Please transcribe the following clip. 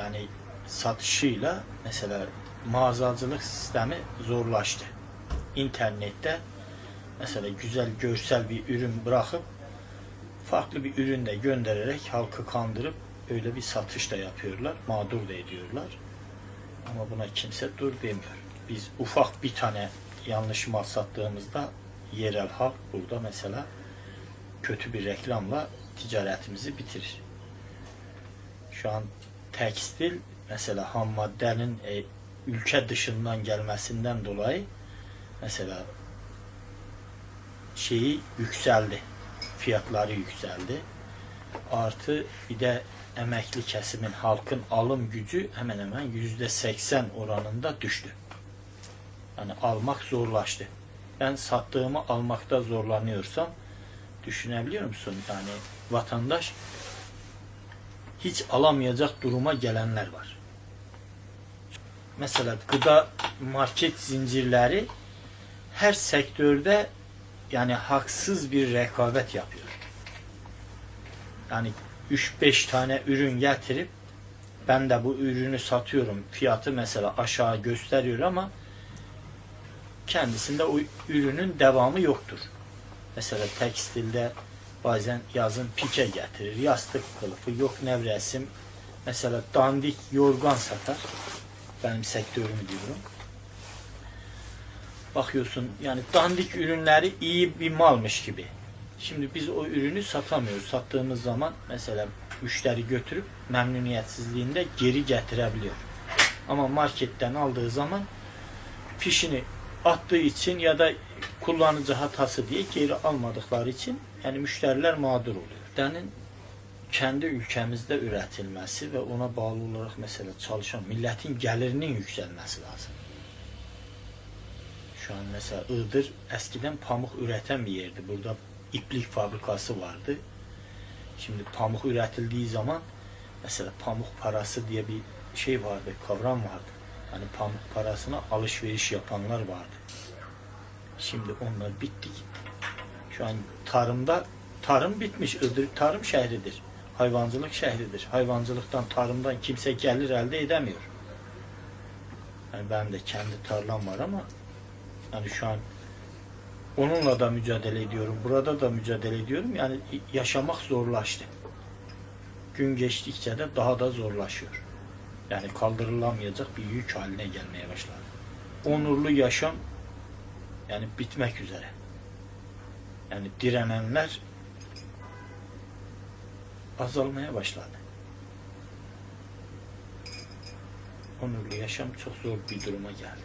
yani satışıyla mesela mağazacılık sistemi zorlaştı. İnternette mesela güzel görsel bir ürün bırakıp farklı bir ürün de göndererek halkı kandırıp öyle bir satış da yapıyorlar. Mağdur da ediyorlar. Ama buna kimse dur demiyor. Biz ufak bir tane yanlış mal sattığımızda yerel halk burada mesela kötü bir reklamla ticaretimizi bitirir. Şu an tekstil mesela ham maddenin e, ülke dışından gelmesinden dolayı mesela şeyi yükseldi. Fiyatları yükseldi. Artı bir de emekli kesimin halkın alım gücü hemen hemen yüzde seksen oranında düştü. Yani almak zorlaştı. Ben sattığımı almakta zorlanıyorsam düşünebiliyor musun? Yani vatandaş hiç alamayacak duruma gelenler var. Mesela gıda market zincirleri her sektörde yani haksız bir rekabet yapıyor. Yani 3-5 tane ürün getirip ben de bu ürünü satıyorum. Fiyatı mesela aşağı gösteriyor ama kendisinde o ürünün devamı yoktur. Mesela tekstilde bazen yazın pike getirir, yastık kılıfı, yok nevresim. Mesela dandik yorgan satar. Benim sektörümü diyorum. Bakıyorsun yani dandik ürünleri iyi bir malmış gibi. Şimdi biz o ürünü satamıyoruz. Sattığımız zaman mesela müşteri götürüp memnuniyetsizliğinde geri getirebiliyor. Ama marketten aldığı zaman fişini attığı için ya da kullanıcı hatası diye geri almadıkları için yani müşteriler mağdur oluyor. Denin kendi ülkemizde üretilmesi ve ona bağlı olarak mesela çalışan milletin gelirinin yükselmesi lazım. Şu an mesela Iğdır eskiden pamuk üreten bir yerdi. Burada iplik fabrikası vardı. Şimdi pamuk üretildiği zaman mesela pamuk parası diye bir şey vardı, kavram vardı. Hani pamuk parasına alışveriş yapanlar vardı. Şimdi onlar bitti gitti. Şu an tarımda tarım bitmiş. Iğdır tarım şehridir. Hayvancılık şehridir. Hayvancılıktan, tarımdan kimse gelir elde edemiyor. Yani benim de kendi tarlam var ama yani şu an onunla da mücadele ediyorum. Burada da mücadele ediyorum. Yani yaşamak zorlaştı. Gün geçtikçe de daha da zorlaşıyor. Yani kaldırılamayacak bir yük haline gelmeye başladı. Onurlu yaşam yani bitmek üzere. Yani direnenler azalmaya başladı. Onurlu yaşam çok zor bir duruma geldi.